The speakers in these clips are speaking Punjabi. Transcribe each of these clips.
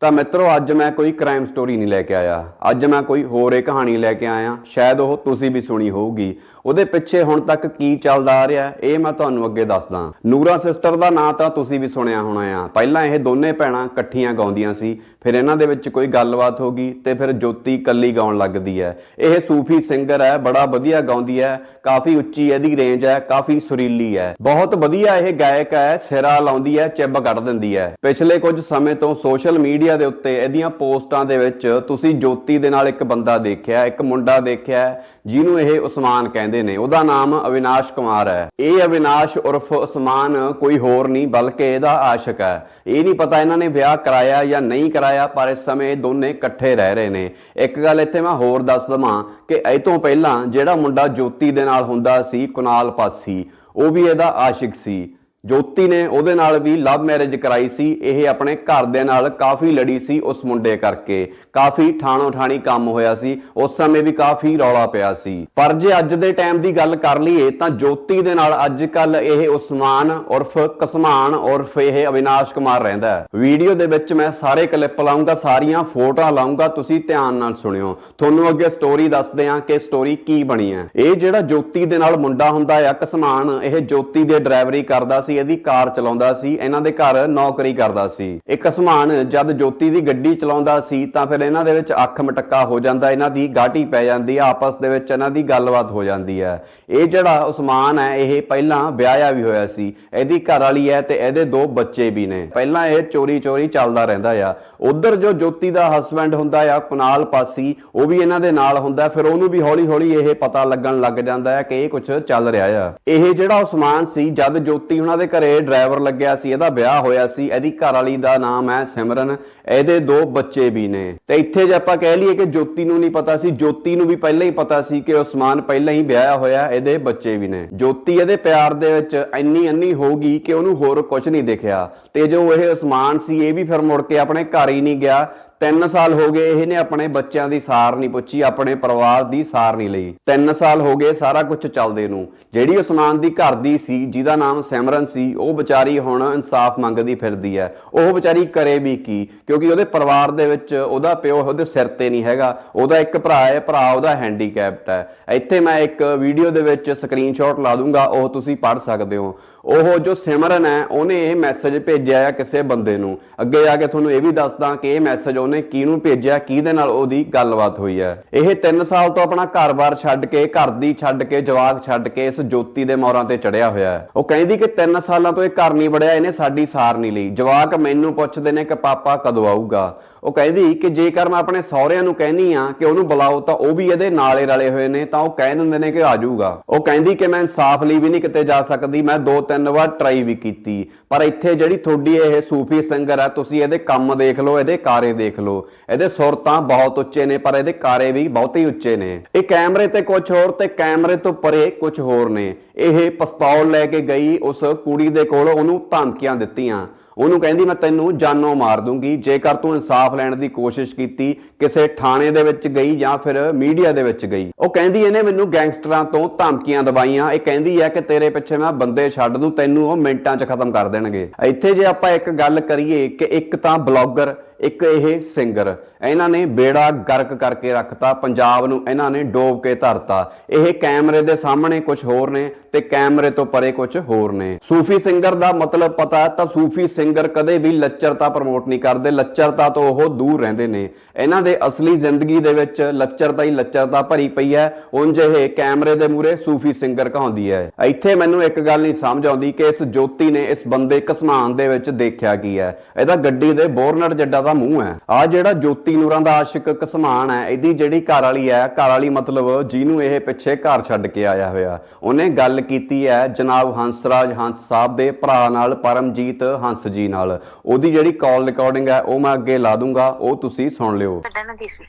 ਤਾਂ ਮਿੱਤਰੋ, ਅੱਜ ਮੈਂ ਕੋਈ ਕ੍ਰਾਈਮ ਸਟੋਰੀ ਨਹੀਂ ਲੈ ਕੇ ਆਇਆ। ਅੱਜ ਮੈਂ ਕੋਈ ਹੋਰ ਇੱਕ ਕਹਾਣੀ ਲੈ ਕੇ ਆਇਆ। ਸ਼ਾਇਦ ਉਹ ਤੁਸੀਂ ਵੀ ਸੁਣੀ ਹੋਊਗੀ। ਉਹਦੇ ਪਿੱਛੇ ਹੁਣ ਤੱਕ ਕੀ ਚੱਲਦਾ ਆ ਰਿਹਾ, ਇਹ ਮੈਂ ਤੁਹਾਨੂੰ ਅੱਗੇ ਦੱਸਦਾ। ਨੂਰਾ ਸਿਸਟਰ ਦਾ ਨਾਂ ਤਾਂ ਤੁਸੀਂ ਵੀ ਸੁਣਿਆ ਹੋਣਾ ਆ। ਪਹਿਲਾਂ ਇਹ ਦੋਨੇ ਭੈਣਾਂ ਇਕੱਠੀਆਂ ਗਾਉਂਦੀਆਂ ਸੀ, ਫਿਰ ਇਹਨਾਂ ਦੇ ਵਿੱਚ ਕੋਈ ਗੱਲਬਾਤ ਹੋ ਗਈ ਤੇ ਫਿਰ ਜੋਤੀ ਕੱਲੀ ਗਾਉਣ ਲੱਗਦੀ ਹੈ। ਇਹ ਸੂਫੀ ਸਿੰਗਰ ਹੈ, ਬੜਾ ਵਧੀਆ ਗਾਉਂਦੀ ਹੈ, ਕਾਫੀ ਉੱਚੀ ਇਹਦੀ ਰੇਂਜ ਹੈ, ਕਾਫੀ ਸੁਰੀਲੀ ਹੈ। ਬਹੁਤ ਵਧੀਆ ਇਹ ਗਾਇਕ ਹੈ, ਸਿਰਾ ਲਾਉਂਦੀ ਹੈ, ਚਿੱਬ ਕੱਢ ਦਿੰਦੀ ਹੈ। ਪਿਛਲੇ ਕੁਝ ਸਮੇਂ ਤੋਂ ਸੋਸ਼ਲ ਮੀਡੀਆ ਦੇ ਉੱਤੇ, ਇਹਦੀਆਂ ਪੋਸਟਾਂ ਦੇ ਵਿੱਚ ਤੁਸੀਂ ਜੋਤੀ ਦੇ ਨਾਲ ਇੱਕ ਬੰਦਾ ਦੇਖਿਆ, ਇੱਕ ਮੁੰਡਾ ਦੇਖਿਆ, ਜਿਹਨੂੰ ਇਹ ਉਸਮਾਨ ਕਹਿੰਦੇ ਨੇ। ਉਹਦਾ ਨਾਮ ਅਵਿਨਾਸ਼ ਕੁਮਾਰ ਹੈ। ਇਹ ਅਵਿਨਾਸ਼ ਉਰਫ ਉਸਮਾਨ ਕੋਈ ਹੋਰ ਨਹੀਂ, ਬਲਕਿ ਇਹਦਾ ਆਸ਼ਿਕ ਹੈ। ਇਹ ਨਹੀਂ ਪਤਾ ਇਹਨਾਂ ਨੇ ਵਿਆਹ ਕਰਾਇਆ ਜਾਂ ਨਹੀਂ ਕਰਾਇਆ, ਪਰ ਇਸ ਸਮੇਂ ਦੋਨੇ ਇਕੱਠੇ ਰਹਿ ਰਹੇ ਨੇ। ਇੱਕ ਗੱਲ ਇੱਥੇ ਮੈਂ ਹੋਰ ਦੱਸ ਦਵਾਂ ਕਿ ਇਹ ਤੋਂ ਪਹਿਲਾਂ ਜਿਹੜਾ ਮੁੰਡਾ ਜੋਤੀ ਦੇ ਨਾਲ ਹੁੰਦਾ ਸੀ, ਕੁਨਾਲ ਪਾਸੀ, ਉਹ ਵੀ ਇਹਦਾ ਆਸ਼ਿਕ ਸੀ। ਜੋਤੀ ਨੇ ਉਹਦੇ ਨਾਲ ਵੀ ਲਵ ਮੈਰਿਜ ਕਰਾਈ ਸੀ। ਇਹ ਆਪਣੇ ਘਰ ਦੇ ਨਾਲ ਕਾਫੀ ਲੜੀ ਸੀ ਉਸ ਮੁੰਡੇ ਕਰਕੇ। ਕਾਫੀ ਠਾਣੋ ਠਾਣੀ ਕੰਮ ਹੋਇਆ ਸੀ। ਉਸ ਸਮੇਂ ਵੀ ਕਾਫੀ ਰੌਲਾ ਪਿਆ ਸੀ। ਪਰ ਜੇ ਅੱਜ ਦੇ ਟਾਈਮ ਦੀ ਗੱਲ ਕਰ ਲਈਏ ਤਾਂ ਜੋਤੀ ਦੇ ਨਾਲ ਅੱਜ ਕੱਲ ਇਹ ਉਸਮਾਨ ਉਰਫ ਕਸਮਾਨ ਉਰਫ ਇਹ ਅਵਿਨਾਸ਼ ਕੁਮਾਰ ਰਹਿੰਦਾ ਹੈ। ਵੀਡੀਓ ਦੇ ਵਿੱਚ ਮੈਂ ਸਾਰੇ ਕਲਿੱਪ ਲਾਉਂਗਾ ਸਾਰੀਆਂ ਫੋਟੋਆਂ ਲਾਉਂਗਾ ਤੁਸੀਂ ਧਿਆਨ ਨਾਲ ਸੁਣਿਓ। ਤੁਹਾਨੂੰ ਅੱਗੇ ਸਟੋਰੀ ਦੱਸਦੇ ਹਾਂ ਕਿ ਸਟੋਰੀ ਕੀ ਬਣੀ ਹੈ। ਇਹ ਜਿਹੜਾ ਜੋਤੀ ਦੇ ਨਾਲ ਮੁੰਡਾ ਹੁੰਦਾ ਆ, ਕਸਮਾਨ, ਇਹ ਜੋਤੀ ਦੇ ਡਰਾਈਵਰੀ ਕਰਦਾ ਸੀ। ਇਹਦੀ ਕਾਰ ਚਲਾਉਂਦਾ ਸੀ, ਇਹਨਾਂ ਦੇ ਘਰ ਨੌਕਰੀ ਕਰਦਾ ਸੀ। ਇੱਕ ਕਸਮਾਨ ਜਦ ਜੋਤੀ ਦੀ ਗੱਡੀ ਚਲਾਉਂਦਾ ਸੀ, ਤਾਂ ਫਿਰ ਇਹਨਾਂ ਦੇ ਵਿੱਚ ਅੱਖ ਮਟੱਕਾ ਹੋ ਜਾਂਦਾ, ਇਹਨਾਂ ਦੀ ਗਾਟੀ ਪੈ ਜਾਂਦੀ ਆ, ਆਪਸ ਦੇ ਵਿੱਚ ਇਹਨਾਂ ਦੀ ਗੱਲਬਾਤ ਹੋ ਜਾਂਦੀ ਹੈ ਇਹ ਜਿਹੜਾ ਉਸਮਾਨ ਹੈ, ਇਹ ਪਹਿਲਾਂ ਵਿਆਹਿਆ ਵੀ ਹੋਇਆ ਸੀ, ਇਹਦੀ ਘਰ ਵਾਲੀ ਹੈ ਤੇ ਇਹਦੇ ਦੋ ਬੱਚੇ ਵੀ ਨੇ। ਪਹਿਲਾਂ ਇਹ ਚੋਰੀ ਚੋਰੀ ਚੱਲਦਾ ਰਹਿੰਦਾ ਆ। ਉਧਰ ਜੋ ਜੋਤੀ ਦਾ ਹਸਬੰਡ ਹੁੰਦਾ ਆ, ਕੁਨਾਲ ਪਾਸੀ, ਉਹ ਵੀ ਇਹਨਾਂ ਦੇ ਨਾਲ ਹੁੰਦਾ, ਫਿਰ ਉਹਨੂੰ ਵੀ ਹੌਲੀ ਹੌਲੀ ਇਹ ਪਤਾ ਲੱਗਣ ਲੱਗ ਜਾਂਦਾ ਹੈ ਕਿ ਇਹ ਕੁਝ ਚੱਲ ਰਿਹਾ ਆ। ਇਹ ਜਿਹੜਾ ਉਸਮਾਨ ਸੀ, ਜਦ ਜੋਤੀ ਉਹਨਾਂ ਦੇ ਘਰੇ ਡਰਾਈਵਰ ਲੱਗਿਆ ਸੀ, ਇਹਦਾ ਵਿਆਹ ਹੋਇਆ ਸੀ, ਇਹਦੀ ਘਰ ਵਾਲੀ ਦਾ ਨਾਮ ਹੈ ਸਿਮਰਨ, ਇਹਦੇ ਦੋ ਬੱਚੇ ਵੀ ਨੇ। ਤੇ ਇੱਥੇ ਜੇ ਆਪਾਂ ਕਹਿ ਲਈਏ ਕਿ ਜੋਤੀ ਨੂੰ ਨਹੀਂ ਪਤਾ ਸੀ, ਜੋਤੀ ਨੂੰ ਵੀ ਪਹਿਲਾਂ ਹੀ ਪਤਾ ਸੀ ਕਿ ਉਸਮਾਨ ਪਹਿਲਾਂ ਹੀ ਵਿਆਹਿਆ ਹੋਇਆ ਇਹਦੇ ਬੱਚੇ ਵੀ ਨੇ। ਜੋਤੀ ਇਹਦੇ ਪਿਆਰ ਦੇ ਵਿੱਚ ਇੰਨੀ ਅੰਨੀ ਗਈ ਕਿ ਉਹਨੂੰ ਹੋਰ ਕੁਝ ਨਹੀਂ ਦਿਖਿਆ। ਤੇ ਜੋ ਇਹ ਉਸਮਾਨ ਸੀ, ਇਹ ਵੀ ਫਿਰ ਮੁੜ ਕੇ ਆਪਣੇ ਘਰ ਹੀ ਨਹੀਂ ਗਿਆ। ਤਿੰਨ ਸਾਲ ਹੋ ਗਏ ਇਹਨੇ ਆਪਣੇ ਬੱਚਿਆਂ ਦੀ ਸਾਰ ਨਹੀਂ ਪੁੱਛੀ, ਆਪਣੇ ਪਰਿਵਾਰ ਦੀ ਸਾਰ ਨਹੀਂ ਲਈ। ਤਿੰਨ ਸਾਲ ਹੋ ਗਏ ਸਾਰਾ ਕੁਝ ਚੱਲਦੇ ਨੂੰ। ਜਿਹੜੀ ਉਸਮਾਨ ਦੀ ਘਰ ਦੀ ਸੀ, ਜਿਹਦਾ ਨਾਮ ਸਿਮਰਨ ਸੀ, ਉਹ ਵਿਚਾਰੀ ਹੁਣ ਇਨਸਾਫ ਮੰਗਦੀ ਫਿਰਦੀ ਹੈ। ਉਹ ਵਿਚਾਰੀ ਕਰੇ ਵੀ ਕੀ? ਕਿਉਂਕਿ ਉਹਦੇ ਪਰਿਵਾਰ ਦੇ ਵਿੱਚ ਉਹਦਾ ਪਿਓ ਉਹਦੇ ਸਿਰ ਤੇ ਨਹੀਂ ਹੈਗਾ। ਉਹਦਾ ਇੱਕ ਭਰਾ ਹੈ, ਭਰਾ ਉਹਦਾ ਹੈਂਡੀਕੈਪਟ ਹੈ। ਇੱਥੇ ਮੈਂ ਇੱਕ ਵੀਡੀਓ ਦੇ ਵਿੱਚ ਸਕਰੀਨਸ਼ਾਟ ਲਾ ਦੂੰਗਾ, ਉਹ ਤੁਸੀਂ ਪੜ੍ਹ ਸਕਦੇ ਹੋ। ਉਹ ਜੋ ਸਿਮਰਨ ਹੈ, ਉਹਨੇ ਇਹ ਮੈਸੇਜ ਭੇਜਿਆ ਆ ਕਿਸੇ ਬੰਦੇ ਨੂੰ। ਅੱਗੇ ਜਾ ਕੇ ਤੁਹਾਨੂੰ ਇਹ ਵੀ ਦੱਸਦਾ ਕਿ ਇਹ ਮੈਸੇਜ ਉਹਨੇ ਕਿਹਨੂੰ ਭੇਜਿਆ, ਕਿਹਦੇ ਨਾਲ ਉਹਦੀ ਗੱਲਬਾਤ ਹੋਈ ਹੈ। ਇਹ 3 ਸਾਲ ਤੋਂ ਆਪਣਾ ਘਰ-ਬਾਰ ਛੱਡ ਕੇ, ਘਰ ਦੀ ਛੱਡ ਕੇ, ਜਵਾਕ ਛੱਡ ਕੇ ਇਸ ਜੋਤੀ ਦੇ ਮੌਰਾਂ ਤੇ ਚੜਿਆ ਹੋਇਆ ਹੈ। ਉਹ ਕਹਿੰਦੀ ਕਿ 3 ਸਾਲਾਂ ਤੋਂ ਇਹ ਘਰ ਨਹੀਂ ਵੜਿਆ, ਇਹਨੇ ਸਾਡੀ ਸਾਰ ਨਹੀਂ ਲਈ। ਜਵਾਕ ਮੈਨੂੰ ਪੁੱਛਦੇ ਨੇ ਕਿ ਪਾਪਾ ਕਦੋਂ ਆਊਗਾ? ਉਹ ਕਹਿੰਦੀ ਕਿ ਜੇਕਰ ਮੈਂ ਆਪਣੇ ਸਹੁਰਿਆਂ ਨੂੰ ਕਹਿਨੀ ਆ ਕਿ ਉਹਨੂੰ ਬੁਲਾਓ ਤਾਂ ਉਹ ਵੀ ਇਹਦੇ ਨਾਲੇ ਰਲੇ ਹੋਏ ਨੇ ਤਾਂ ਉਹ ਕਹਿ ਦਿੰਦੇ ਨੇ ਕਿ ਆ ਜਾਊਗਾ। ਉਹ ਕਹਿੰਦੀ ਕਿ ਮੈਂ ਇਨਸਾਫ ਲਈ ਵੀ ਨਹੀਂ ਕਿਤੇ ਜਾ ਸਕਦੀ, ਮੈਂ ਦੋ ਤਿੰਨ ਵਾਰ ਟਰਾਈ ਵੀ ਕੀਤੀ। ਪਰ ਇੱਥੇ ਜਿਹੜੀ ਤੁਹਾਡੀ ਇਹ ਸੂਫੀ ਸਿੰਗਰ ਹੈ, ਤੁਸੀਂ ਇਹਦੇ ਕੰਮ ਦੇਖ ਲਓ, ਇਹਦੇ ਕਾਰੇ ਦੇਖ ਲਓ। ਇਹਦੇ ਸੁਰ ਤਾਂ ਬਹੁਤ ਉੱਚੇ ਨੇ, ਪਰ ਇਹਦੇ ਕਾਰੇ ਵੀ ਬਹੁਤ ਹੀ ਉੱਚੇ ਨੇ। ਇਹ ਕੈਮਰੇ ਤੇ ਕੁਝ ਹੋਰ ਤੇ ਕੈਮਰੇ ਤੋਂ ਪਰੇ ਕੁਝ ਹੋਰ ਨੇ। ਇਹ ਪਸਤੌਲ ਲੈ ਕੇ ਗਈ, ਉਸ ਕੁੜੀ ਦੇ ਕੋਲ ਉਹਨੂੰ ਧਮਕੀਆਂ ਦਿੱਤੀਆਂ। ਉਹਨੂੰ ਕਹਿੰਦੀ, ਮੈਂ ਤੈਨੂੰ ਜਾਨੋਂ ਮਾਰ ਦੂੰਗੀ। ਜੇਕਰ ਤੂੰ ਇਨਸਾਫ ਲੈਣ ਦੀ ਕੋਸ਼ਿਸ਼ ਕੀਤੀ, ਕਿਸੇ ਥਾਣੇ ਦੇ ਵਿੱਚ ਗਈ ਜਾਂ ਫਿਰ ਮੀਡੀਆ ਦੇ ਵਿੱਚ ਗਈ। ਉਹ ਕਹਿੰਦੀ, ਇਹਨੇ ਮੈਨੂੰ ਗੈਂਗਸਟਰਾਂ ਤੋਂ ਧਮਕੀਆਂ ਦਵਾਈਆਂ। ਇਹ ਕਹਿੰਦੀ ਹੈ ਕਿ ਤੇਰੇ ਪਿੱਛੇ ਮੈਂ ਬੰਦੇ ਛੱਡ ਦੂੰ, ਤੈਨੂੰ ਉਹ ਮਿੰਟਾਂ 'ਚ ਖਤਮ ਕਰ ਦੇਣਗੇ। ਇੱਥੇ ਜੇ ਆਪਾਂ ਇੱਕ ਗੱਲ ਕਰੀਏ ਕਿ ਇੱਕ ਤਾਂ ਬਲੌਗਰ ਇੱਕ ਇਹ ਸਿੰਗਰ। ਇਹਨਾਂ ਨੇ ਬੇੜਾ ਗਰਕ ਕਰਕੇ ਰੱਖਤਾ, ਪੰਜਾਬ ਨੂੰ ਇਹਨਾਂ ਨੇ ਡੋਬ ਕੇ ਧਰਤਾ। ਇਹ ਕੈਮਰੇ ਦੇ ਸਾਹਮਣੇ ਕੁਝ ਹੋਰ ਨੇ ਤੇ ਕੈਮਰੇ ਤੋਂ ਪਰੇ ਕੁਝ ਹੋਰ ਨੇ। ਸੂਫੀ ਸਿੰਗਰ ਦਾ ਮਤਲਬ ਪਤਾ ਹੈ, ਤਾਂ ਸੂਫੀ ਸਿੰਗਰ ਕਦੇ ਵੀ ਲੱਚਰਤਾ ਪ੍ਰਮੋਟ ਨਹੀਂ ਕਰਦੇ। ਲੱਚਰਤਾ ਤੋਂ ਉਹ ਦੂਰ ਰਹਿੰਦੇ ਨੇ। ਇਹਨਾਂ ਦੇ ਅਸਲੀ ਜ਼ਿੰਦਗੀ ਦੇ ਵਿੱਚ ਲੱਚਰਤਾ ਹੀ ਲੱਚਰਤਾ ਭਰੀ ਪਈ ਹੈ। ਉਂਝ ਇਹ ਕੈਮਰੇ ਦੇ ਮੂਰੇ ਸੂਫੀ ਸਿੰਗਰ ਕਹਾਉਂਦੀ ਹੈ। ਇੱਥੇ ਮੈਨੂੰ ਇੱਕ ਗੱਲ ਨਹੀਂ ਸਮਝ ਆਉਂਦੀ ਕਿ ਇਸ ਜੋਤੀ ਨੇ ਇਸ ਬੰਦੇ ਕਸਮਾਨ ਦੇ ਵਿੱਚ ਦੇਖਿਆ ਕੀ ਹੈ। ਇਹਦਾ ਗੱਡੀ ਦੇ ਬੋਰਨਟ ਜੱਡਾ ਦਾ ਮੂੰਹ ਹੈ। ਆ ਜਿਹੜਾ ਜੋਤੀ ਨੂਰਾਂ ਦਾ ਆਸ਼ਿਕ ਕਸਮਾਨ ਹੈ ਇਹਦੀ ਜਿਹੜੀ ਘਰ ਵਾਲੀ ਹੈ ਘਰ ਵਾਲੀ ਮਤਲਬ ਜਿਹਨੂੰ ਇਹ ਪਿੱਛੇ ਘਰ ਛੱਡ ਕੇ ਆਇਆ ਹੋਇਆ। ਉਹਨੇ ਗੱਲ ਕੀਤੀ ਹੈ ਜਨਾਬ ਹੰਸਰਾਜ ਹੰਸ ਸਾਹਿਬ ਦੇ ਭਰਾ ਨਾਲ ਪਰਮਜੀਤ ਹੰਸ ਜੀ ਨਾਲ। ਉਹਦੀ ਜਿਹੜੀ ਕਾਲ ਰਿਕਾਰਡਿੰਗ ਹੈ ਉਹ ਮੈਂ ਅੱਗੇ ਲਾ ਦੂੰਗਾ ਉਹ ਤੁਸੀਂ ਸੁਣ ਲਿਓ। ਕੱਢਣ ਲੱਗੀ ਸੀ।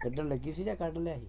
ਕੱਢਣ ਲੱਗੀ ਸੀ ਜਾਂ ਕੱਢ ਲਿਆ ਸੀ?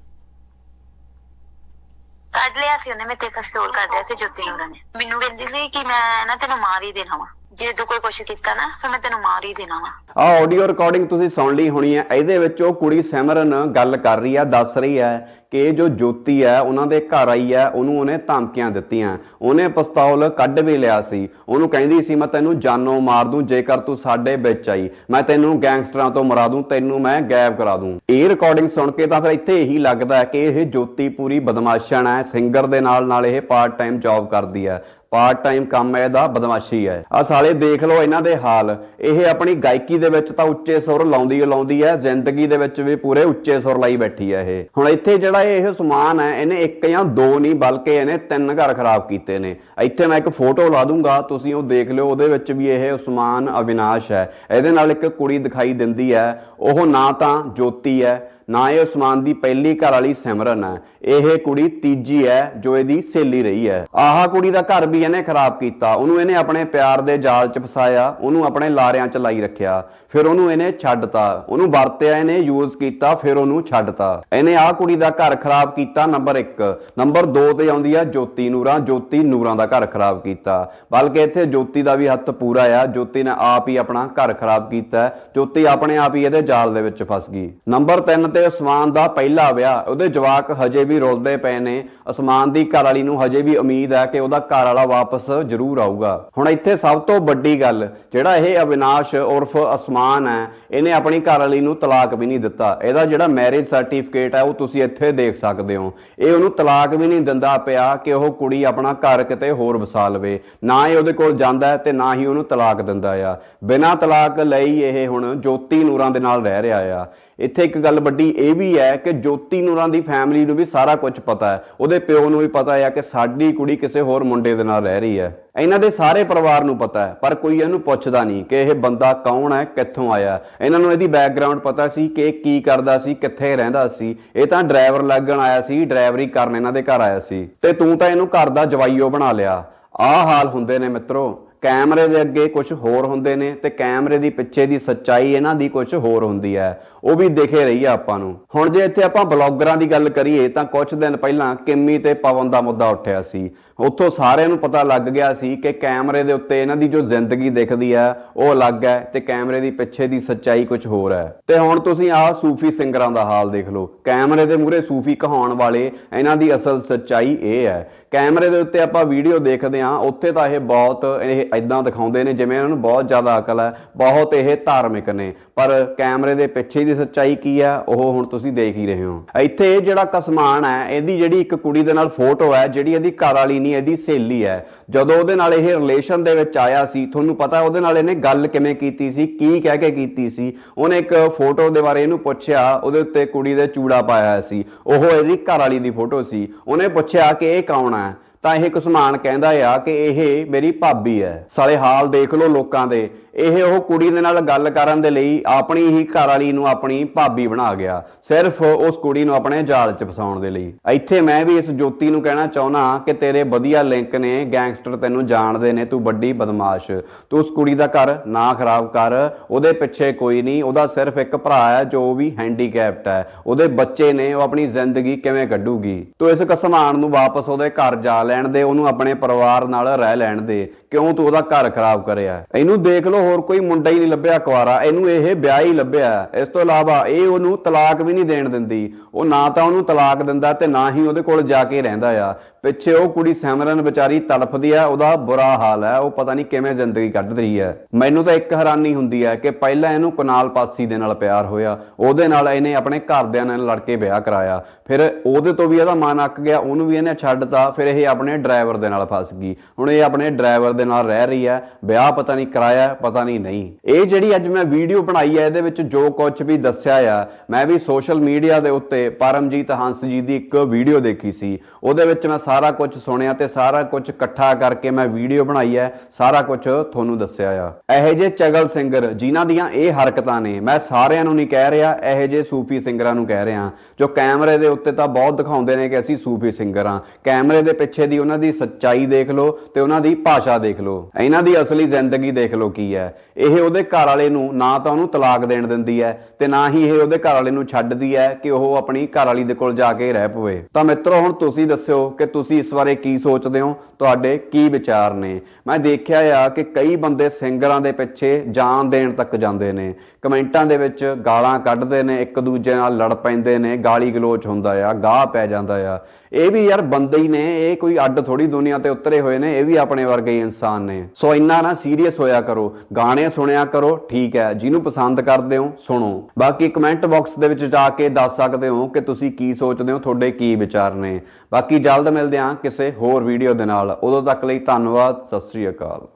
ਕੱਢ ਲਿਆ ਸੀ ਉਹਨੇ ਮੇਰੇ ਤੇ ਪਿਸਤੌਲ ਕੱਢ ਲਿਆ ਸੀ ਜੋਤੀ ਨੂਰਾਂ ਨੇ। ਮੈਨੂੰ ਕਹਿੰਦੀ ਸੀ ਕਿ ਮੈਂ ਨਾ ਤੈਨੂੰ ਮਾਰ ਹੀ ਦੇਣਾ ਵਾ। ਜੇ ਤੂੰ ਕੋਈ ਕੁਛ ਕੀਤਾ ਨਾ, ਫਿਰ ਮੈਂ ਤੈਨੂੰ ਮਾਰ ਹੀ ਦੇਣਾ ਵਾ। ਆ ਆਡੀਓ ਰਿਕਾਰਡਿੰਗ ਤੁਸੀਂ ਸੁਣ ਲਈ ਹੋਣੀ ਹੈ। ਇਹਦੇ ਵਿੱਚ ਉਹ ਕੁੜੀ ਸਿਮਰਨ ਗੱਲ ਕਰ ਰਹੀ ਹੈ, ਦੱਸ ਰਹੀ ਹੈ ਕਿ ਇਹ ਜੋ ਜੋਤੀ ਹੈ, ਉਹਨਾਂ ਦੇ ਘਰ ਆਈ ਹੈ, ਉਹਨੂੰ ਉਹਨੇ ਧਮਕੀਆਂ ਦਿੱਤੀਆਂ। ਉਹਨੇ ਪਿਸਤੌਲ ਕੱਢ ਵੀ ਲਿਆ ਸੀ। ਉਹਨੂੰ ਕਹਿੰਦੀ ਸੀ, ਮੈਂ ਤੈਨੂੰ ਜਾਨੋਂ ਮਾਰ ਦੂੰ, ਜੇਕਰ ਤੂੰ ਸਾਡੇ ਵਿੱਚ ਆਈ। ਮੈਂ ਤੈਨੂੰ ਗੈਂਗਸਟਰਾਂ ਤੋਂ ਮਰਾ ਦੂੰ, ਤੈਨੂੰ ਮੈਂ ਗਾਇਬ ਕਰਾ ਦੂੰ। ਇਹ ਰਿਕਾਰਡਿੰਗ ਸੁਣ ਕੇ ਤਾਂ ਫਿਰ ਇੱਥੇ ਇਹੀ ਲੱਗਦਾ ਹੈ ਕਿ ਇਹ ਜੋਤੀ ਪੂਰੀ ਬਦਮਾਸ਼ਣ ਹੈ ਸਿੰਗਰ ਦੇ ਨਾਲ ਨਾਲ ਇਹ ਪਾਰਟ ਟਾਈਮ ਜੌਬ ਕਰਦੀ ਹੈ। ਪਾਰਟ ਟਾਈਮ ਕੰਮ ਹੈ ਇਹਦਾ, ਬਦਮਾਸ਼ੀ ਹੈ। ਆ ਸਾਲੇ ਦੇਖ ਲਓ ਇਹਨਾਂ ਦੇ ਹਾਲ। ਇਹ ਆਪਣੀ ਗਾਇਕੀ ਦੇ ਵਿੱਚ ਤਾਂ ਉੱਚੇ ਸੁਰ ਲਾਉਂਦੀ ਓ ਲਾਉਂਦੀ ਹੈ, ਜ਼ਿੰਦਗੀ ਦੇ ਵਿੱਚ ਵੀ ਪੂਰੇ ਉੱਚੇ ਸੁਰ ਲਾਈ ਬੈਠੀ ਹੈ ਇਹ। ਹੁਣ ਇੱਥੇ ਜਿਹੜਾ ਇਹ ਸਮਾਨ ਹੈ, ਇਹਨੇ ਇੱਕ ਜਾਂ ਦੋ ਨਹੀਂ, ਬਲਕਿ ਇਹਨੇ ਤਿੰਨ ਘਰ ਖਰਾਬ ਕੀਤੇ ਨੇ। ਇੱਥੇ ਮੈਂ ਇੱਕ ਫੋਟੋ ਲਾ ਦੂੰਗਾ, ਤੁਸੀਂ ਉਹ ਦੇਖ ਲਿਓ, ਉਹਦੇ ਵਿੱਚ ਵੀ ਇਹ ਉਸਮਾਨ ਅਵਿਨਾਸ਼ ਹੈ। ਇਹਦੇ ਨਾਲ ਇੱਕ ਕੁੜੀ ਦਿਖਾਈ ਦਿੰਦੀ ਹੈ, ਉਹ ਨਾ ਤਾਂ ਜੋਤੀ ਹੈ ਨਾ ਇਹ ਉਸਮਾਨ ਦੀ ਪਹਿਲੀ ਘਰ ਵਾਲੀ ਸਿਮਰਨ ਹੈ। ਇਹ ਕੁੜੀ ਤੀਜੀ ਹੈ ਜੋ ਇਹਦੀ ਸਹੇਲੀ ਰਹੀ ਹੈ। ਆਹ ਕੁੜੀ ਦਾ ਘਰ ਵੀ ਇਹਨੇ ਖਰਾਬ ਕੀਤਾ। ਉਹਨੂੰ ਇਹਨੇ ਆਪਣੇ ਪਿਆਰ ਦੇ ਜਾਲ 'ਚ ਫਸਾਇਆ, ਉਹਨੂੰ ਆਪਣੇ ਲਾਰਿਆਂ 'ਚ ਲਾਈ ਰੱਖਿਆ। ਫਿਰ ਉਹਨੂੰ ਇਹਨੇ ਛੱਡਤਾ। ਉਹਨੂੰ ਵਰਤਿਆ ਇਹਨੇ ਯੂਜ਼ ਕੀਤਾ, ਫਿਰ ਉਹਨੂੰ ਛੱਡਤਾ। ਇਹਨੇ ਆਹ ਕੁੜੀ ਦਾ ਘਰ ਖਰਾਬ ਕੀਤਾ ਨੰਬਰ 1 ਨੰਬਰ 2 ਤੇ ਆਉਂਦੀ ਆ ਜੋਤੀ ਨੂਰਾਂ। ਜੋਤੀ ਨੂਰਾਂ ਦਾ ਘਰ ਖਰਾਬ ਕੀਤਾ। ਬਲਕਿ ਇੱਥੇ ਜੋਤੀ ਦਾ ਵੀ ਹੱਥ ਪੂਰਾ ਆ। ਜੋਤੀ ਨੇ ਆਪ ਹੀ ਆਪਣਾ ਘਰ ਖਰਾਬ ਕੀਤਾ। ਜੋਤੀ ਆਪਣੇ ਆਪ ਹੀ ਇਹਦੇ ਜਾਲ ਦੇ ਵਿੱਚ ਫਸ ਗਈ। ਨੰਬਰ 3 ਤੇ ਉਸਮਾਨ ਦਾ ਪਹਿਲਾ ਵਿਆਹ, ਉਹਦੇ ਜਵਾਕ ਹਜੇ ਵੀ ਰੁਲਦੇ ਪਏ ਨੇ ਉਸਮਾਨ ਦੀ ਘਰ ਵਾਲੀ ਨੂੰ ਹਜੇ ਵੀ ਉਮੀਦ ਹੈ ਕਿ ਉਹਦਾ ਘਰ ਵਾਲਾ ਵਾਪਸ ਜ਼ਰੂਰ ਆਊਗਾ। ਹੁਣ ਇੱਥੇ ਸਭ ਤੋਂ ਵੱਡੀ ਗੱਲ, ਜਿਹੜਾ ਇਹ ਅਵਿਨਾਸ਼ ਉਰਫ ਉਸਮਾਨ ਹੈ, ਇਹਨੇ ਆਪਣੀ ਘਰ ਵਾਲੀ ਨੂੰ ਤਲਾਕ ਵੀ ਨਹੀਂ ਦਿੱਤਾ। ਇਹਦਾ ਜਿਹੜਾ ਮੈਰਿਜ ਸਰਟੀਫਿਕੇਟ ਹੈ, ਉਹ ਤੁਸੀਂ ਇੱਥੇ ਦੇਖ ਸਕਦੇ ਹੋ। ਇਹ ਉਹਨੂੰ ਤਲਾਕ ਵੀ ਨਹੀਂ ਦਿੰਦਾ ਪਿਆ ਕਿ ਉਹ ਕੁੜੀ ਆਪਣਾ ਘਰ ਕਿਤੇ ਹੋਰ ਵਸਾ ਲਵੇ। ਨਾ ਹੀ ਉਹਦੇ ਕੋਲ ਜਾਂਦਾ ਹੈ ਤੇ ਨਾ ਹੀ ਉਹਨੂੰ ਤਲਾਕ ਦਿੰਦਾ ਆ। ਬਿਨਾਂ ਤਲਾਕ ਲਈ ਇਹ ਹੁਣ ਜੋਤੀ ਨੂਰਾਂ ਦੇ ਨਾਲ ਰਹਿ ਰਿਹਾ ਆ। ਇੱਥੇ ਇੱਕ ਗੱਲ ਵੱਡੀ ਇਹ ਵੀ ਹੈ ਕਿ ਜੋਤੀ ਨੂਰਾਂ ਦੀ ਫੈਮਿਲੀ ਨੂੰ ਵੀ ਸਾਰਾ ਕੁਝ ਪਤਾ ਹੈ। ਉਹਦੇ ਪਿਓ ਨੂੰ ਵੀ ਪਤਾ ਹੈ ਕਿ ਸਾਡੀ ਕੁੜੀ ਕਿਸੇ ਹੋਰ ਮੁੰਡੇ ਦੇ ਨਾਲ ਰਹਿ ਰਹੀ ਹੈ। ਇਹਨਾਂ ਦੇ ਸਾਰੇ ਪਰਿਵਾਰ ਨੂੰ ਪਤਾ ਹੈ, ਪਰ ਕੋਈ ਇਹਨੂੰ ਪੁੱਛਦਾ ਨਹੀਂ ਕਿ ਇਹ ਬੰਦਾ ਕੌਣ ਹੈ, ਕਿੱਥੋਂ ਆਇਆ ਇਹਨਾਂ ਨੂੰ ਇਹਦੀ ਬੈਕਗ੍ਰਾਉਂਡ ਪਤਾ ਸੀ ਕਿ ਇਹ ਕੀ ਕਰਦਾ ਸੀ, ਕਿੱਥੇ ਰਹਿੰਦਾ ਸੀ। ਇਹ ਤਾਂ ਡਰਾਈਵਰ ਲੱਗਣ ਆਇਆ ਸੀ ਡਰਾਈਵਰੀ ਕਰਨ ਇਹਨਾਂ ਦੇ ਘਰ ਆਇਆ ਸੀ। ਤੇ ਤੂੰ ਤਾਂ ਇਹਨੂੰ ਘਰ ਦਾ ਜਵਾਈਓ ਬਣਾ ਲਿਆ। ਆਹ ਹਾਲ ਹੁੰਦੇ ਨੇ ਮਿੱਤਰੋ। ਕੈਮਰੇ ਦੇ ਅੱਗੇ ਕੁਝ ਹੋਰ ਹੁੰਦੇ ਨੇ ਤੇ ਕੈਮਰੇ ਦੀ ਪਿੱਛੇ ਦੀ ਸੱਚਾਈ ਇਹਨਾਂ ਦੀ ਕੁਝ ਹੋਰ ਹੁੰਦੀ ਹੈ। ਉਹ ਵੀ ਦਿਖੇ ਰਹੀ ਆ ਆਪਾਂ ਨੂੰ। ਹੁਣ ਜੇ ਇੱਥੇ ਆਪਾਂ ਬਲੌਗਰਾਂ ਦੀ ਗੱਲ ਕਰੀਏ ਤਾਂ ਕੁਝ ਦਿਨ ਪਹਿਲਾਂ ਕਿੰਮੀ ਤੇ ਪਵਨ ਦਾ ਮੁੱਦਾ ਉੱਠਿਆ ਸੀ। ਉੱਥੋਂ ਸਾਰਿਆਂ ਨੂੰ ਪਤਾ ਲੱਗ ਗਿਆ ਸੀ ਕਿ ਕੈਮਰੇ ਦੇ ਉੱਤੇ ਇਹਨਾਂ ਦੀ ਜੋ ਜ਼ਿੰਦਗੀ ਦਿਖਦੀ ਹੈ, ਉਹ ਅਲੱਗ ਹੈ ਤੇ ਕੈਮਰੇ ਦੀ ਪਿੱਛੇ ਦੀ ਸੱਚਾਈ ਕੁਝ ਹੋਰ ਹੈ। ਤੇ ਹੁਣ ਤੁਸੀਂ ਆਹ ਸੂਫੀ ਸਿੰਗਰਾਂ ਦਾ ਹਾਲ ਦੇਖ ਲਓ। ਕੈਮਰੇ ਦੇ ਮੂਹਰੇ ਸੂਫੀ ਕਹਾਉਣ ਵਾਲੇ ਇਹਨਾਂ ਦੀ ਅਸਲ ਸੱਚਾਈ ਇਹ ਹੈ। ਕੈਮਰੇ ਦੇ ਉੱਤੇ ਆਪਾਂ ਵੀਡੀਓ ਦੇਖਦੇ ਹਾਂ, ਉੱਥੇ ਤਾਂ ਇਹ ਬਹੁਤ, ਇਹ ਇਦਾਂ ਦਿਖਾਉਂਦੇ ਨੇ ਜਿਵੇਂ ਇਹਨਾਂ ਨੂੰ ਬਹੁਤ ਜ਼ਿਆਦਾ ਅਕਲ ਹੈ, ਬਹੁਤ ਇਹ ਧਾਰਮਿਕ ਨੇ। ਪਰ ਕੈਮਰੇ ਦੇ ਪਿੱਛੇ ਦੀ ਸੱਚਾਈ ਕੀ ਹੈ, ਉਹ ਹੁਣ ਤੁਸੀਂ ਦੇਖ ਹੀ ਰਹੇ ਹੋ। ਇੱਥੇ ਇਹ ਜਿਹੜਾ ਕਸਮਾਨ ਹੈ, ਇਹਦੀ ਜਿਹੜੀ ਇੱਕ ਕੁੜੀ ਦੇ ਨਾਲ ਫੋਟੋ ਹੈ, ਜਿਹੜੀ ਇਹਦੀ ਘਰ ਵਾਲੀ ਨਹੀਂ, ਇਹਦੀ ਸਹੇਲੀ ਹੈ। ਜਦੋਂ ਉਹਦੇ ਨਾਲ ਇਹ ਰਿਲੇਸ਼ਨ ਦੇ ਵਿੱਚ ਆਇਆ ਸੀ, ਤੁਹਾਨੂੰ ਪਤਾ ਉਹਦੇ ਨਾਲ ਇਹਨੇ ਗੱਲ ਕਿਵੇਂ ਕੀਤੀ ਸੀ, ਕੀ ਕਹਿ ਕੇ ਕੀਤੀ ਸੀ? ਉਹਨੇ ਇੱਕ ਫੋਟੋ ਦੇ ਬਾਰੇ ਇਹਨੂੰ ਪੁੱਛਿਆ, ਉਹਦੇ ਉੱਤੇ ਕੁੜੀ ਦੇ ਚੂੜਾ ਪਾਇਆ ਸੀ। ਉਹ ਇਹਦੀ ਘਰ ਵਾਲੀ ਦੀ ਫੋਟੋ ਸੀ। ਉਹਨੇ ਪੁੱਛਿਆ ਕਿ ਇਹ ਕੌਣ ਹੈ? ਤਾਂ ਇਹ ਕੁਸਮਾਨ ਕਹਿੰਦਾ ਆ ਕਿ ਇਹ ਮੇਰੀ ਭਾਬੀ ਹੈ। ਸਾਲੇ ਹਾਲ ਦੇਖ ਲਓ ਲੋਕਾਂ ਦੇ। ਇਹ ਉਹ ਕੁੜੀ ਦੇ ਨਾਲ ਗੱਲ ਕਰਨ ਦੇ ਲਈ ਆਪਣੀ ਹੀ ਘਰ ਵਾਲੀ ਨੂੰ ਆਪਣੀ ਭਾਬੀ ਬਣਾ ਗਿਆ। ਸਿਰਫ ਉਸ ਕੁੜੀ ਨੂੰ ਆਪਣੇ ਜਾਲ 'ਚ ਫਸਾਉਣ ਦੇ ਲਈ। ਇੱਥੇ ਮੈਂ ਵੀ ਇਸ ਜੋਤੀ ਨੂੰ ਕਹਿਣਾ ਚਾਹੁੰਦਾ ਕਿ ਤੇਰੇ ਵਧੀਆ ਲਿੰਕ ਨੇ, ਗੈਂਗਸਟਰ ਤੈਨੂੰ ਜਾਣਦੇ ਨੇ, ਤੂੰ ਵੱਡੀ ਬਦਮਾਸ਼। ਤੂੰ ਉਸ ਕੁੜੀ ਦਾ ਘਰ ਨਾ ਖਰਾਬ ਕਰ। ਉਹਦੇ ਪਿੱਛੇ ਕੋਈ ਨਹੀਂ। ਉਹਦਾ ਸਿਰਫ ਇੱਕ ਭਰਾ ਹੈ, ਜੋ ਵੀ ਹੈਂਡੀਕੈਪਟ ਹੈ। ਉਹਦੇ ਬੱਚੇ ਨੇ, ਉਹ ਆਪਣੀ ਜ਼ਿੰਦਗੀ ਕਿਵੇਂ ਕੱਢੂਗੀ? ਤੂੰ ਇਸ ਕਸਮਾਨ ਨੂੰ ਵਾਪਸ ਉਹਦੇ ਘਰ ਜਾ ਲੈਣ ਦੇ, ਉਹਨੂੰ ਆਪਣੇ ਪਰਿਵਾਰ ਨਾਲ ਰਹਿ ਲੈਣ ਦੇ। ਕਿਉਂ ਤੂੰ ਉਹਦਾ ਘਰ ਖਰਾਬ ਕਰਿਆ? ਇਹਨੂੰ ਦੇਖ ਲਓ, ਹੋਰ ਕੋਈ ਮੁੰਡਾ ਹੀ ਨਹੀਂ ਲੱਭਿਆ ਕੁਆਰਾ ਇਹਨੂੰ ਇਹ ਵਿਆਹ ਹੀ ਲੱਭਿਆ। ਇਸ ਤੋਂ ਇਲਾਵਾ ਇਹ ਉਹਨੂੰ ਤਲਾਕ ਵੀ ਨਹੀਂ ਦੇਣ ਦਿੰਦੀ। ਉਹ ਨਾ ਤਾਂ ਉਹਨੂੰ ਤਲਾਕ ਦਿੰਦਾ ਤੇ ਨਾ ਹੀ ਉਹਦੇ ਕੋਲ ਜਾ ਕੇ ਰਹਿੰਦਾ ਆ। ਪਿੱਛੇ ਉਹ ਕੁੜੀ ਸਿਮਰਨ ਵਿਚਾਰੀ ਤੜਫਦੀ ਆ, ਉਹਦਾ ਬੁਰਾ ਹਾਲ ਹੈ ਉਹ ਪਤਾ ਨਹੀਂ ਕਿਵੇਂ ਜ਼ਿੰਦਗੀ ਕੱਢ ਰਹੀ ਹੈ ਮੈਨੂੰ ਤਾਂ ਇੱਕ ਹੈਰਾਨੀ ਹੁੰਦੀ ਹੈ ਕਿ ਪਹਿਲਾਂ ਇਹਨੂੰ ਕਨਾਲ ਪਾਸੀ ਦੇ ਨਾਲ ਪਿਆਰ ਹੋਇਆ। ਉਹਦੇ ਨਾਲ ਇਹਨੇ ਆਪਣੇ ਘਰਦਿਆਂ ਨਾਲ ਲੜ ਕੇ ਵਿਆਹ ਕਰਾਇਆ। ਫਿਰ ਉਹਦੇ ਤੋਂ ਵੀ ਇਹਦਾ ਮਨ ਅੱਕ ਗਿਆ, ਉਹਨੂੰ ਵੀ ਇਹਨੇ ਛੱਡਤਾ। ਫਿਰ ਇਹ ਆਪਣੇ ਡਰਾਈਵਰ ਦੇ ਨਾਲ ਫਸ ਗਈ। ਹੁਣ ਇਹ ਆਪਣੇ ਡਰਾਈਵਰ ਦੇ ਨਾਲ ਰਹਿ ਰਹੀ ਹੈ। ਵਿਆਹ ਪਤਾ ਨਹੀਂ ਕਰਾਇਆ, ਪਤਾ ਨਹੀਂ ਨਹੀਂ। ਇਹ ਜਿਹੜੀ ਅੱਜ ਮੈਂ ਵੀਡੀਓ ਬਣਾਈ ਹੈ, ਇਹਦੇ ਵਿੱਚ ਜੋ ਕੁਝ ਵੀ ਦੱਸਿਆ ਆ, ਮੈਂ ਵੀ ਸੋਸ਼ਲ ਮੀਡੀਆ ਦੇ ਉੱਤੇ ਪਰਮਜੀਤ ਹੰਸ ਜੀ ਦੀ ਇੱਕ ਵੀਡੀਓ ਦੇਖੀ ਸੀ। ਉਹਦੇ ਵਿੱਚ ਮੈਂ ਸਾਰਾ ਕੁਝ ਸੁਣਿਆ ਤੇ ਸਾਰਾ ਕੁਝ ਇਕੱਠਾ ਕਰਕੇ ਮੈਂ ਵੀਡੀਓ ਬਣਾਈ ਹੈ। ਸਾਰਾ ਕੁਝ ਤੁਹਾਨੂੰ ਦੱਸਿਆ ਆ। ਇਹੋ ਜਿਹੇ ਚਗਲ ਸਿੰਗਰ ਜਿਨ੍ਹਾਂ ਦੀਆਂ ਇਹ ਹਰਕਤਾਂ ਨੇ, ਮੈਂ ਸਾਰਿਆਂ ਨੂੰ ਨਹੀਂ ਕਹਿ ਰਿਹਾ, ਇਹੋ ਜਿਹੇ ਸੂਫੀ ਸਿੰਗਰਾਂ ਨੂੰ ਕਹਿ ਰਿਹਾ। ਜੋ ਕੈਮਰੇ ਦੇ ਉੱਤੇ ਤਾਂ ਬਹੁਤ ਦਿਖਾਉਂਦੇ ਨੇ ਕਿ ਅਸੀਂ ਸੂਫੀ ਸਿੰਗਰ ਹਾਂ। ਕੈਮਰੇ ਦੇ ਪਿੱਛੇ ਦੀ ਉਹਨਾਂ ਦੀ ਸੱਚਾਈ ਦੇਖ ਲਓ ਤੇ ਉਹਨਾਂ ਦੀ ਭਾਸ਼ਾ ਦੇਖ ਲਓ। ਇਹਨਾਂ ਦੀ ਅਸਲੀ ਜ਼ਿੰਦਗੀ ਦੇਖ ਲਓ ਕੀ ਹੈ। ਇਹ ਉਹਦੇ ਘਰ ਵਾਲੇ ਨੂੰ ਨਾ ਤਾਂ ਉਹਨੂੰ ਤਲਾਕ ਦੇਣ ਦਿੰਦੀ ਹੈ ਤੇ ਨਾ ਹੀ ਇਹ ਉਹਦੇ ਘਰ ਵਾਲੇ ਨੂੰ ਛੱਡਦੀ ਹੈ ਕਿ ਉਹ ਆਪਣੀ ਘਰ ਵਾਲੀ ਦੇ ਕੋਲ ਜਾ ਕੇ ਰਹਿ ਪਵੇ। ਤਾਂ ਮਿੱਤਰੋ, ਹੁਣ ਤੁਸੀਂ ਦੱਸਿਓ ਕਿ ਤੁਸੀਂ ਇਸ ਬਾਰੇ ਕੀ ਸੋਚਦੇ ਹੋ? ਤੁਹਾਡੇ ਕੀ ਵਿਚਾਰ ਨੇ? ਮੈਂ ਦੇਖਿਆ ਆ ਕਿ ਕਈ ਬੰਦੇ ਸਿੰਗਰਾਂ ਦੇ ਪਿੱਛੇ ਜਾਨ ਦੇਣ ਤੱਕ ਜਾਂਦੇ ਨੇ। ਕਮੈਂਟਾਂ ਦੇ ਵਿੱਚ ਗਾਲਾਂ ਕੱਢਦੇ ਨੇ, ਇੱਕ ਦੂਜੇ ਨਾਲ ਲੜ ਪੈਂਦੇ ਨੇ ਗਾਲੀ ਗਲੋਚ ਹੁੰਦਾ ਆ, ਗਾਹ ਪੈ ਜਾਂਦਾ ਆ। ਇਹ ਵੀ ਯਾਰ ਬੰਦੇ ਹੀ ਨੇ, ਇਹ ਕੋਈ ਅੱਡ ਥੋੜੀ ਦੁਨੀਆ ਤੇ ਉਤਰੇ ਹੋਏ ਨੇ, ਇਹ ਵੀ ਆਪਣੇ ਵਰਗੇ ਹੀ ਇਨਸਾਨ ਨੇ। ਸੋ ਇੰਨਾ ਨਾ ਸੀਰੀਅਸ ਹੋਇਆ ਕਰੋ, ਗਾਣੇ ਸੁਣਿਆ ਕਰੋ, ਠੀਕ ਹੈ, ਜਿਹਨੂੰ ਪਸੰਦ ਕਰਦੇ ਹੋ, ਸੁਣੋ। ਬਾਕੀ ਕਮੈਂਟ ਬਾਕਸ ਦੇ ਵਿੱਚ ਜਾ ਕੇ ਦੱਸ ਸਕਦੇ ਹੋ ਕਿ ਤੁਸੀਂ ਕੀ ਸੋਚਦੇ ਹੋ, ਤੁਹਾਡੇ ਕੀ ਵਿਚਾਰ ਨੇ। ਬਾਕੀ ਜਲਦ ਮਿਲਦੇ ਹਾਂ ਕਿਸੇ ਹੋਰ ਵੀਡੀਓ ਦੇ ਨਾਲ। ਉਦੋਂ ਤੱਕ ਲਈ ਧੰਨਵਾਦ, ਸਤਿ ਸ੍ਰੀ ਅਕਾਲ।